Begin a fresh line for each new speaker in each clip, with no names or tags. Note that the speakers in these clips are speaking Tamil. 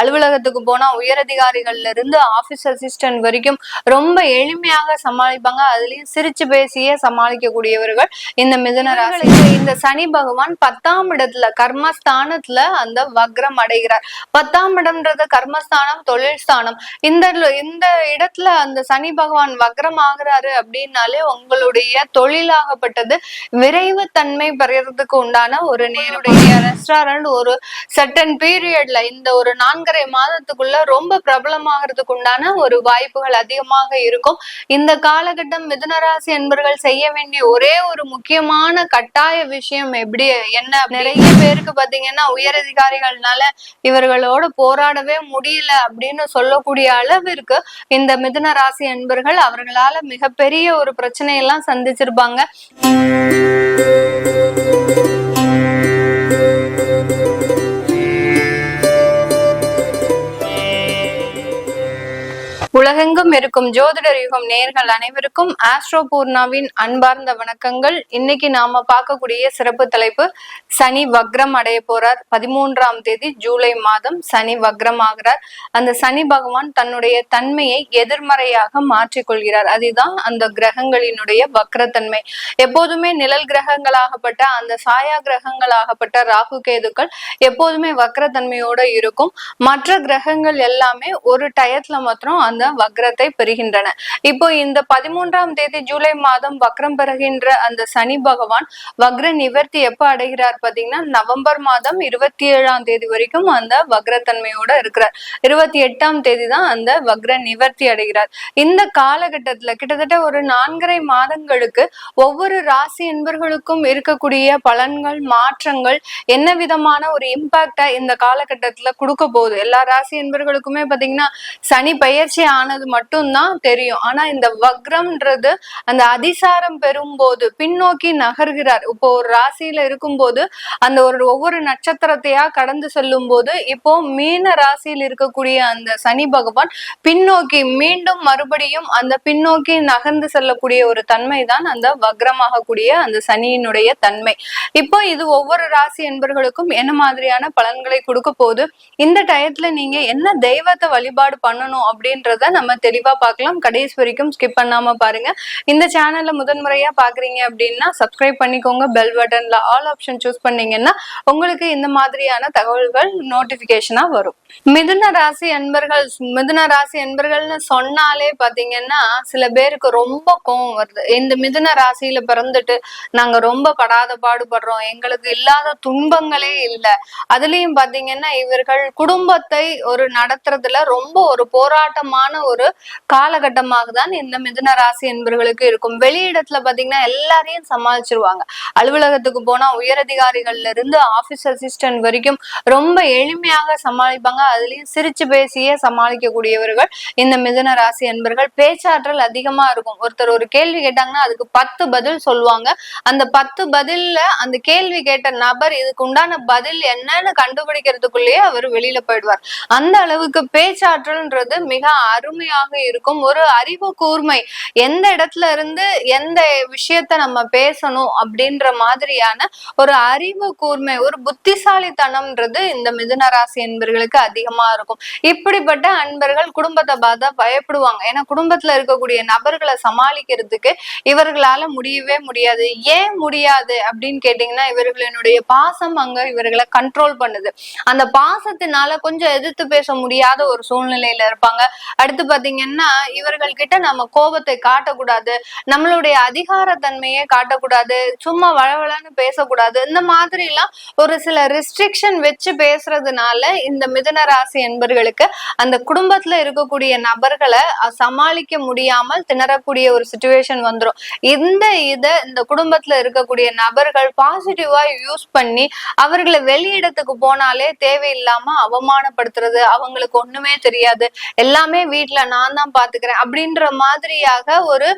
அலுவலகத்துக்கு போனா உயரதிகாரிகள்ல இருந்து ஆபீஸ் அசிஸ்டன்ட் வரைக்கும் ரொம்ப எளிமையாக சமாளிப்பாங்க. அதுலயும் சிரிச்சு பேசியே சமாளிக்கக்கூடியவர்கள் இந்த மிதுன ராசி இந்த சனி பகவான் பத்தாம் இடத்துல கர்மஸ்தானத்துல அந்த வக்ரம் அடைகிறார். பத்தாம் இடம்ன்றது கர்மஸ்தானம் தொழில் ஸ்தானம். இந்த இந்த இடத்துல அந்த சனி பகவான் வக்ரம் ஆகுறாரு அப்படின்னாலே உங்களுடைய தொழிலாகப்பட்டது விரைவு தன்மை பெறறதுக்கு உண்டான ஒரு நேருடைய ரெஸ்டாரண்ட் ஒரு சட்டன் பீரியட்ல இந்த ஒரு நான்கரை மாதத்துக்குள்ள ரொம்ப பிரபலமாகிறதுக்கு உண்டான ஒரு வாய்ப்புகள் அதிகமாக இருக்கும். இந்த காலகட்டம் மிதுனராசி என்பர்கள் செய்ய வேண்டிய ஒரே ஒரு முக்கியமான கட்டாய விஷயம் எப்படி என்ன நிறைய பேருக்கு பாத்தீங்கன்னா உயரதிகாரிகள்னால இவர்களோட போராடவே முடியல அப்படின்னு சொல்லக்கூடிய அளவிற்கு இந்த மிதுன ராசி என்பர்கள் அவர்களால மிகப்பெரிய ஒரு பிரச்சனையெல்லாம் சந்திச்சிருப்பாங்க. உலகெங்கும் இருக்கும் ஜோதிடர் யுகம் நேர்கள் அனைவருக்கும் ஆஸ்ட்ரோ பூர்ணாவின் அன்பார்ந்த வணக்கங்கள். இன்னைக்கு நாம பார்க்கக்கூடிய சிறப்பு தலைப்பு சனி வக்ரம் அடைய போறார். பதிமூன்றாம் தேதி ஜூலை மாதம் சனி வக்ரம் ஆகிறார். அந்த சனி பகவான் தன்னுடைய தன்மையை எதிர்மறையாக மாற்றிக்கொள்கிறார். அதுதான் அந்த கிரகங்களினுடைய வக்ரத்தன்மை. எப்போதுமே நிழல் கிரகங்களாகப்பட்ட அந்த சாயா கிரகங்களாகப்பட்ட ராகு கேதுக்கள் எப்போதுமே வக்ரத்தன்மையோட இருக்கும். மற்ற கிரகங்கள் எல்லாமே ஒரு டயத்துல மாத்திரம் அந்த வக்ரத்தை பெறுகின்றன. இப்போ இந்த பதிமூன்றாம் தேதி ஜூலை மாதம் வக்ரம் பெறுகின்ற அந்த சனி பகவான் வக்ர நிவர்த்தி எப்ப அடைகிறார் பாத்தீங்கன்னா நவம்பர் மாதம் இருபத்தி ஏழாம் தேதி வரைக்கும் அந்த வக்ரத்தன்மையோட இருக்கிறார். இருபத்தி எட்டாம் தேதி தான் அந்த வக்ர நிவர்த்தி அடைகிறார். இந்த காலகட்டத்துல கிட்டத்தட்ட ஒரு நான்கரை மாதங்களுக்கு ஒவ்வொரு ராசி என்பர்களுக்கும் இருக்கக்கூடிய பலன்கள் மாற்றங்கள் என்ன விதமான ஒரு இம்பாக்டா இந்த காலகட்டத்துல கொடுக்க போகுது? எல்லா ராசி என்பர்களுக்குமே பாத்தீங்கன்னா சனி பயிற்சி ஆனது மட்டும்தான் தெரியும். ஆனா இந்த வக்ரம்ன்றது அந்த அதிசாரம் பெறும்போது பின்னோக்கி நகர்கிறார். இப்போ ஒரு ராசியில இருக்கும்போது அந்த ஒரு ஒவ்வொரு நட்சத்திரத்தையா கடந்து செல்லும் போது இப்போ மீன ராசியில் இருக்கக்கூடிய அந்த சனி பகவான் பின்னோக்கி மீண்டும் மறுபடியும் அந்த பின்னோக்கி நகர்ந்து செல்லக்கூடிய ஒரு தன்மை தான் அந்த வக்ரமாகக்கூடிய அந்த சனியினுடைய தன்மை. இப்போ இது ஒவ்வொரு ராசி என்பர்களுக்கும் என்ன மாதிரியான பலன்களை கொடுக்க போகுது? இந்த டயத்துல நீங்க என்ன தெய்வத்தை வழிபாடு பண்ணணும் அப்படின்றத நம்ம தெளிவா பார்க்கலாம். கடைசி வரைக்கும் ஸ்கிப் பண்ணாம பாருங்க. இந்த சேனல்ல முதன்முறையா பாக்குறீங்க அப்படின்னா சப்ஸ்கிரைப் பண்ணிக்கோங்க. பெல் பட்டன்ல ஆல் ஆப்ஷன் சூஸ் பண்ணீங்கன்னா உங்களுக்கு இந்த மாதிரியான தகவல்கள் நோட்டிபிகேஷனா வரும். மிதுன ராசி அன்பர்கள் மிதுன ராசி அன்பர்கள்னு சொன்னாலே பாத்தீங்கன்னா சில பேருக்கு ரொம்ப கோவம் வருது. இந்த மிதுன ராசியில பிறந்துட்டு நாங்க ரொம்ப படாத பாடுபடுறோம். எங்களுக்கு இல்லாத துன்பங்களே இல்லை. அதுலயும் பாத்தீங்கன்னா இவர்கள் குடும்பத்தை ஒரு நடத்துறதுல ரொம்ப ஒரு போராட்டமான ஒரு காலகட்டமாக தான் இந்த மிதுன ராசி என்பவர்களுக்கு இருக்கும். வெளியிடத்துல பாத்தீங்கன்னா எல்லாரையும் சமாளிச்சிருவாங்க. அலுவலகத்துக்கு போனா உயரதிகாரிகள்ல இருந்து ஆபீஸ் அசிஸ்டன்ட் வரைக்கும் ரொம்ப எளிமையாக சமாளிப்பாங்க. அதுலயும் சிரிச்சு பேசியே சமாளிக்கக்கூடியவர்கள் இந்த மிதுன ராசி என்பர்கள். பேச்சாற்றல் அதிகமா இருக்கும். ஒருத்தர் ஒரு கேள்வி கேட்டாங்கன்னா அதுக்கு பத்து பதில் சொல்லுவாங்க. அந்த பத்து பதில்ல அந்த கேள்வி கேட்ட நபர் இதுக்கு உண்டான பதில் என்னன்னு கண்டுபிடிக்கிறதுக்குள்ளேயே அவர் வெளியில போயிடுவார். அந்த அளவுக்கு பேச்சாற்றல்ன்றது மிக அருமையாக இருக்கும். ஒரு அறிவு கூர்மை. எந்த இடத்துல இருந்து எந்த விஷயத்த நம்ம பேசணும் அப்படின்ற மாதிரியான ஒரு அறிவு கூர்மை ஒரு புத்திசாலித்தனம்ன்றது இந்த மிதுன ராசி என்பர்களுக்கு அதிகமா இருக்கும். இப்படிப்பட்ட அன்பர்கள் குடும்பத்தை பார்த்தா பயப்படுவாங்க. ஏன்னா குடும்பத்துல இருக்கக்கூடிய நபர்களை சமாளிக்கிறதுக்கு இவர்களால முடியவே முடியாது. ஏன் முடியாது அப்படின்னு கேட்டீங்கன்னா இவர்களினுடைய பாசம் அங்க இவர்களை கண்ட்ரோல் பண்ணுது. அந்த பாசத்தினால கொஞ்சம் எதிர்த்து பேச முடியாத ஒரு சூழ்நிலையில இருப்பாங்க. அடுத்து பாத்தீங்கன்னா இவர்கள் கிட்ட நம்ம கோபத்தை காட்டக்கூடாது நம்மளுடைய அதிகார தன்மையை காட்டக்கூடாது சும்மா வளவளன்னு பேசக்கூடாது. இந்த மாதிரி எல்லாம் ஒரு சில ரெஸ்ட்ரிக்ஷன் வச்சு பேசுறதுனால இந்த மிதுன ராசி என்பர்களுக்கு அந்த குடும்பத்துல இருக்கக்கூடிய நபர்களை சமாளிக்க முடியாமல் திணறக்கூடிய ஒரு சுச்சுவேஷன் வந்துரும். இந்த இதை இந்த குடும்பத்துல இருக்கக்கூடிய நபர்கள் பாசிட்டிவா யூஸ் பண்ணி அவர்களை வெளியிடத்துக்கு போனாலே தேவையில்லாம அவமானப்படுத்துறது அவங்களுக்கு ஒண்ணுமே தெரியாது. எல்லாமே வீட்டுல நான் தான் பாத்துக்கிறேன். அப்படின்ற மாதிரியாக ஒரு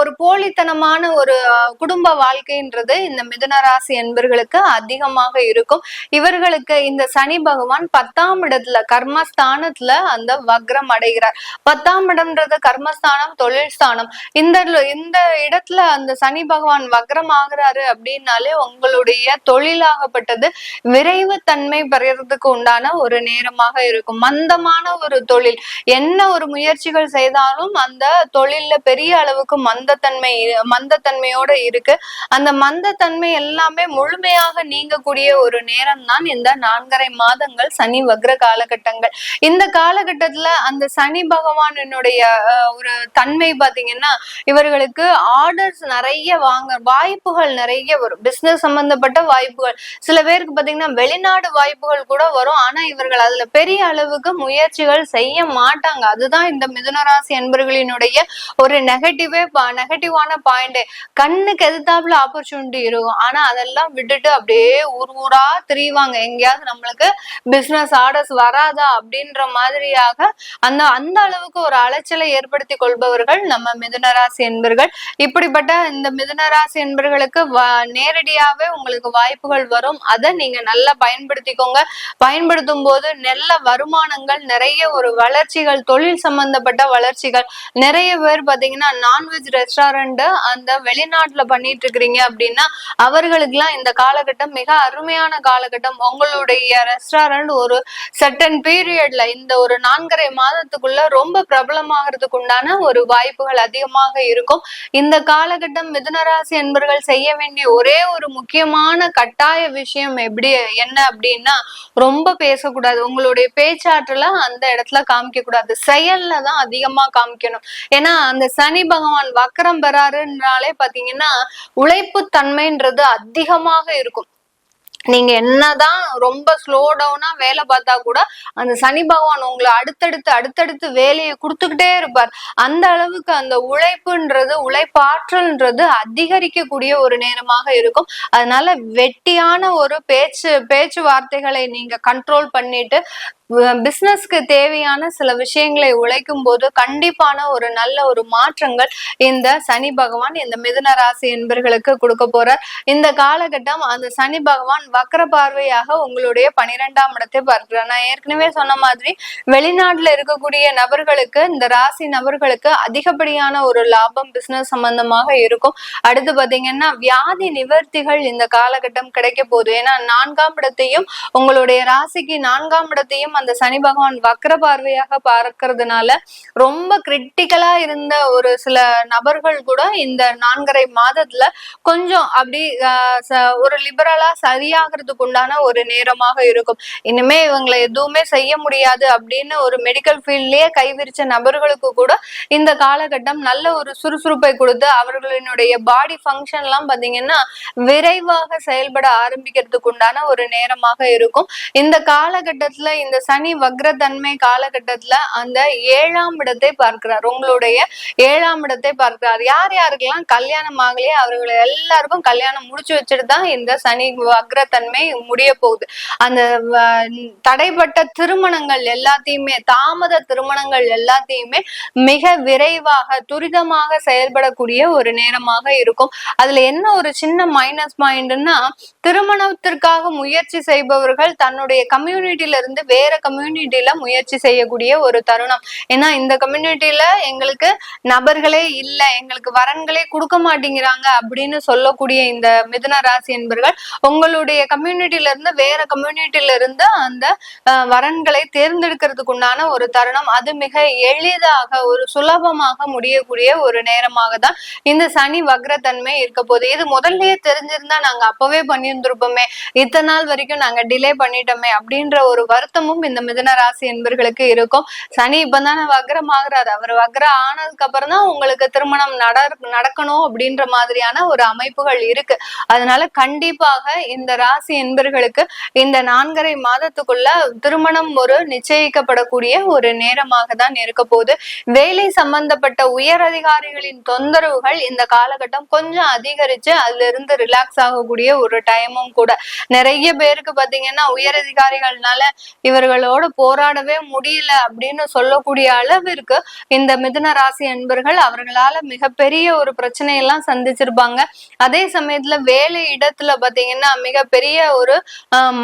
ஒரு போலித்தனமான ஒரு குடும்ப வாழ்க்கைன்றது இந்த மிதுன ராசி என்பர்களுக்கு அதிகமாக இருக்கும். இவர்களுக்கு இந்த சனி பகவான் பத்தாம் இடத்துல கர்மஸ்தானத்துல அந்த வக்ரம் அடைகிறார். பத்தாம் இடம்ன்றது கர்மஸ்தானம் தொழில் ஸ்தானம். இந்த இந்த இடத்துல அந்த சனி பகவான் வக்ரம் ஆகுறாரு அப்படின்னாலே உங்களுடைய தொழிலாகப்பட்டது விரைவு தன்மை பெறறதுக்கு உண்டான ஒரு நேரமாக இருக்கும். மந்தமான ஒரு தொழில். என்ன என்ன ஒரு முயற்சிகள் செய்தாலும் அந்த தொழில்ல பெரிய அளவுக்கு மந்தத்தன்மை மந்தத்தன்மையோட இருக்கு. அந்த மந்தத்தன்மை எல்லாமே முழுமையாக நீங்கக்கூடிய ஒரு நேரம் தான் இந்த நான்கரை மாதங்கள் சனி வக்ர காலகட்டங்கள். இந்த காலகட்டத்துல அந்த சனி பகவானினுடைய ஒரு தன்மை பாத்தீங்கன்னா இவர்களுக்கு ஆர்டர்ஸ் நிறைய வாங்க வாய்ப்புகள் நிறைய வரும். பிசினஸ் சம்பந்தப்பட்ட வாய்ப்புகள். சில பேருக்கு பாத்தீங்கன்னா வெளிநாடு வாய்ப்புகள் கூட வரும். ஆனா இவர்கள் அதுல பெரிய அளவுக்கு முயற்சிகள் செய்ய மாட்டாங்க. அதுதான் இந்த மிதுனராசி என்பர்களினுடைய ஒரு நெகட்டிவே நெகட்டிவான பாயிண்ட் கண்ணுக்கு எதிர்த்தாப்புல ஆப்பர்ச்சுனிட்டி இருக்கும். ஆனா அதெல்லாம் விட்டுட்டு அப்படியே ஊர் ஊரா திரிவாங்க. எங்கேயாவது நம்மளுக்கு பிசினஸ் ஆர்டர்ஸ் வராதா அப்படின்ற மாதிரியாக அந்த அந்த அளவுக்கு ஒரு அலைச்சலை ஏற்படுத்தி கொள்பவர்கள் நம்ம மிதுனராசி என்பர்கள் இப்படிப்பட்ட இந்த மிதுனராசி என்பர்களுக்கு வ- நேரடியாவே உங்களுக்கு வாய்ப்புகள் வரும். அதை நீங்க நல்லா பயன்படுத்திக்கோங்க. பயன்படுத்தும் போது நல்ல வருமானங்கள் நிறைய ஒரு வளர்ச்சிகள் தொழில் சம்பந்தப்பட்ட வளர்ச்சிகள். நிறைய பேர் பாத்தீங்கன்னா நான்வெஜ் ரெஸ்டாரண்ட் அந்த வெளிநாட்டுல பண்ணிட்டு இருக்கிறீங்க அப்படின்னா அவர்களுக்கெல்லாம் இந்த காலகட்டம் மிக அருமையான காலகட்டம். உங்களுடைய ரெஸ்டாரண்ட் ஒரு செட்டன் பீரியட்ல இந்த ஒரு நான்கரை மாதத்துக்குள்ள ரொம்ப பிரபலமாகிறதுக்கு உண்டான ஒரு வாய்ப்புகள் அதிகமாக இருக்கும். இந்த காலகட்டம் மிதுனராசி என்பர்கள் செய்ய வேண்டிய ஒரே ஒரு முக்கியமான கட்டாய விஷயம் எப்படி என்ன அப்படின்னா ரொம்ப பேசக்கூடாது. உங்களுடைய பேச்சாற்றல அந்த இடத்துல காமிக்க கூடாது செயல்ல தான் அதிகமா காமிக்கணும். ஏன்னா அந்த சனி பகவான் வக்கரம் பெறாருன்னாலே பாத்தீங்கன்னா உழைப்பு தன்மைன்றது அதிகமாக இருக்கும். நீங்க என்னதான் ரொம்ப ஸ்லோ டவுனா வேலை பார்த்தா கூட அந்த சனி பகவான் உங்களை அடுத்தடுத்து அடுத்தடுத்து வேலையை கொடுத்துக்கிட்டே இருப்பார். அந்த அளவுக்கு அந்த உழைப்புன்றது உழைப்பாற்றல்ன்றது அதிகரிக்கக்கூடிய ஒரு நேரமாக இருக்கும். அதனால வெட்டியான ஒரு பேச்சு பேச்சுவார்த்தைகளை நீங்க கண்ட்ரோல் பண்ணிட்டு பிசினஸ்க்கு தேவையான சில விஷயங்களை உழைக்கும் போது கண்டிப்பான ஒரு நல்ல ஒரு மாற்றங்கள் இந்த சனி பகவான் இந்த மிதுன ராசி என்பர்களுக்கு கொடுக்க போறார். இந்த காலகட்டம் அந்த சனி பகவான் வக்கர பார்வையாக உங்களுடைய பனிரெண்டாம் இடத்தை பார்க்கிறார். நான் ஏற்கனவே சொன்ன மாதிரி வெளிநாட்டுல இருக்கக்கூடிய நபர்களுக்கு இந்த ராசி நபர்களுக்கு அதிகப்படியான ஒரு லாபம் பிசினஸ் சம்பந்தமாக இருக்கும். அடுத்து பாத்தீங்கன்னா வியாதி நிவர்த்திகள் இந்த காலகட்டம் கிடைக்க போகுது. ஏன்னா நான்காம் இடத்தையும் உங்களுடைய ராசிக்கு நான்காம் இடத்தையும் அந்த சனி பகவான் வக்கர பார்வையாக பார்க்கறதுனால ரொம்ப கிரிட்டிக்கலா இருந்த ஒரு சில நபர்கள் கூட இந்த நான்கரை மாதத்துல கொஞ்சம் அப்படி ஒரு லிபரலா சரியாகிறதுக்கு உண்டான ஒரு நேரமாக இருக்கும். இனிமே இவங்களை எதுவுமே செய்ய முடியாது அப்படின்னு ஒரு மெடிக்கல் ஃபீல்ட்லயே கைவிரிச்ச நபர்களுக்கு கூட இந்த காலகட்டம் நல்ல ஒரு சுறுசுறுப்பை கொடுத்து அவர்களினுடைய பாடி ஃபங்க்ஷன் எல்லாம் பாத்தீங்கன்னா விரைவாக செயல்பட ஆரம்பிக்கிறதுக்கு உண்டான ஒரு நேரமாக இருக்கும். இந்த காலகட்டத்துல இந்த சனி வக்ரத்தன்மை காலகட்டத்துல அந்த ஏழாம் இடத்தை பார்க்கிறார். உங்களுடைய ஏழாம் இடத்தை பார்க்கிறார். யார் யாருக்கெல்லாம் கல்யாணம் ஆகலையே அவர்களை எல்லாருக்கும் கல்யாணம் முடிச்சு வச்சுட்டு தான் இந்த சனி வக்ரத்தன்மை முடிய போகுது. அந்த தடைப்பட்ட திருமணங்கள் எல்லாத்தையுமே தாமத திருமணங்கள் எல்லாத்தையுமே மிக விரைவாக துரிதமாக செயல்படக்கூடிய ஒரு நேரமாக இருக்கும். அதுல என்ன ஒரு சின்ன மைனஸ் பாயிண்ட்னா திருமணத்திற்காக முயற்சி செய்பவர்கள் தன்னுடைய கம்யூனிட்டில இருந்து வேற கம்யூனிட்டியில முயற்சி செய்யக்கூடிய ஒரு தருணம். ஏன்னா இந்த கம்யூனிட்டியில எங்களுக்கு நபர்களே இல்லை எங்களுக்கு வரன்களே கொடுக்க மாட்டேங்கிறாங்க அப்படின்னு சொல்லக்கூடிய இந்த மிதுன ராசி என்பர்கள் உங்களுடைய கம்யூனிட்டில இருந்து வேற கம்யூனிட்டில இருந்து அந்த வரன்களை தேர்ந்தெடுக்கிறதுக்கு உண்டான ஒரு தருணம். அது மிக எளிதாக ஒரு சுலபமாக முடியக்கூடிய ஒரு நேரமாக தான் இந்த சனி வக்ரத்தன்மை இருக்க போகுது இது முதல்லயே தெரிஞ்சிருந்தா நாங்க அப்பவே பண்ணியிருந்திருப்போமே. இத்தனை நாள் வரைக்கும் நாங்க டிலே பண்ணிட்டோமே அப்படின்ற ஒரு வருத்தமும் இந்த மிதன ராசி என்பர்களுக்கு இருக்கும். சனி இப்பதானே வக்ரம் ஆகுறாரு அவர் வக்ரம் ஆனதுக்கு அப்புறம் தான் உங்களுக்கு திருமணம் நட நடக்கணும் அப்படின்ற மாதிரியான ஒரு அமைப்புகள் இருக்கு. அதனால கண்டிப்பாக இந்த ராசி என்பர்களுக்கு இந்த நான்கரை மாதத்துக்குள்ள திருமணம் ஒரு நிச்சயிக்கப்படக்கூடிய ஒரு நேரமாக தான் இருக்க போகுது. வேலை சம்பந்தப்பட்ட உயர் அதிகாரிகளின் தொந்தரவுகள் இந்த காலகட்டம் கொஞ்சம் அதிகரிச்சு அதுல இருந்து ரிலாக்ஸ் ஆகக்கூடிய ஒரு டைமும் கூட. நிறைய பேருக்கு பாத்தீங்கன்னா உயர் அதிகாரிகள்னால இவர்கள் இவர்களோட போராடவே முடியல அப்படின்னு சொல்லக்கூடிய அளவிற்கு இந்த மிதுன ராசி அன்பர்கள் அவர்களால மிகப்பெரிய ஒரு பிரச்சனையெல்லாம் சந்திச்சிருப்பாங்க. அதே சமயத்துல வேலை இடத்துல பாத்தீங்கன்னா மிகப்பெரிய ஒரு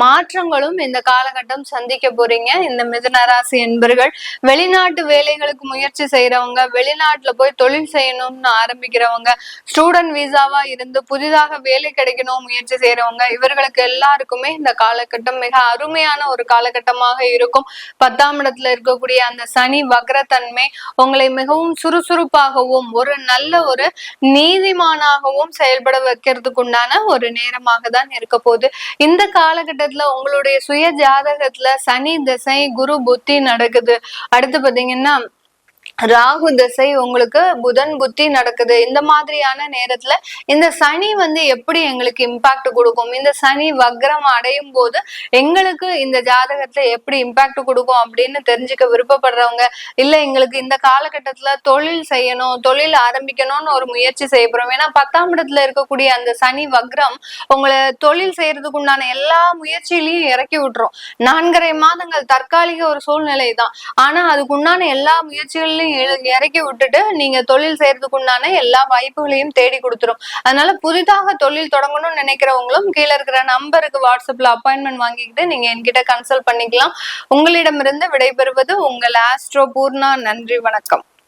மாற்றங்களும் இந்த காலகட்டம் சந்திக்க போறீங்க. இந்த மிதுன ராசி அன்பர்கள் வெளிநாட்டு வேலைகளுக்கு முயற்சி செய்யறவங்க வெளிநாட்டுல போய் தொழில் செய்யணும்னு ஆரம்பிக்கிறவங்க ஸ்டூடெண்ட் விசாவா இருந்து புதிதாக வேலை கிடைக்கணும் முயற்சி செய்யறவங்க இவர்களுக்கு எல்லாருக்குமே இந்த காலகட்டம் மிக அருமையான ஒரு காலகட்டமாக இருக்கும். பத்தாம் இடத்துல இருக்கக்கூடிய அந்த சனி வக்ரத்தன்மை உங்களை மிகவும் சுறுசுறுப்பாகவும் ஒரு நல்ல ஒரு நீதிமானாகவும் செயல்பட வைக்கிறதுக்கு உண்டான ஒரு நேரமாக தான் இருக்க போகுது. இந்த காலகட்டத்துல உங்களுடைய சுய ஜாதகத்துல சனி திசை குரு புத்தி நடக்குது. அடுத்து பாத்தீங்கன்னா ராகு திசை உங்களுக்கு புதன் புத்தி நடக்குது. இந்த மாதிரியான நேரத்துல இந்த சனி வந்து எப்படி எங்களுக்கு இம்பாக்ட் கொடுக்கும்? இந்த சனி வக்ரம் அடையும் போது எங்களுக்கு இந்த ஜாதகத்துல எப்படி இம்பாக்ட் கொடுக்கும் அப்படின்னு தெரிஞ்சுக்க விருப்பப்படுறவங்க இல்ல எங்களுக்கு இந்த காலகட்டத்துல தொழில் செய்யணும் தொழில் ஆரம்பிக்கணும்னு ஒரு முயற்சி செய்யப்படுறோம் ஏன்னா பத்தாம் இடத்துல இருக்கக்கூடிய அந்த சனி வக்ரம் உங்களை தொழில் செய்யறதுக்கு உண்டான எல்லா முயற்சியிலையும் இறக்கி விட்டுரும். நான்கரை மாதங்கள் தற்காலிக ஒரு சூழ்நிலை தான் ஆனா அதுக்கு உண்டான எல்லா இறக்கி விட்டுட்டு நீங்க தொழில் செய்யறதுக்கு உண்டான எல்லா வாய்ப்புகளையும் தேடி கொடுத்துரும். அதனால புதிதாக தொழில் தொடங்கணும்னு நினைக்கிறவங்களும் கீழே இருக்கிற நம்பருக்கு வாட்ஸ்அப்ல அப்பாயின்மெண்ட் வாங்கிக்கிட்டு நீங்க என்கிட்ட கன்சல்ட் பண்ணிக்கலாம். உங்களிடமிருந்து விடைபெறுவது உங்கள் ஆஸ்ட்ரோ பூர்ணா நன்றி வணக்கம்.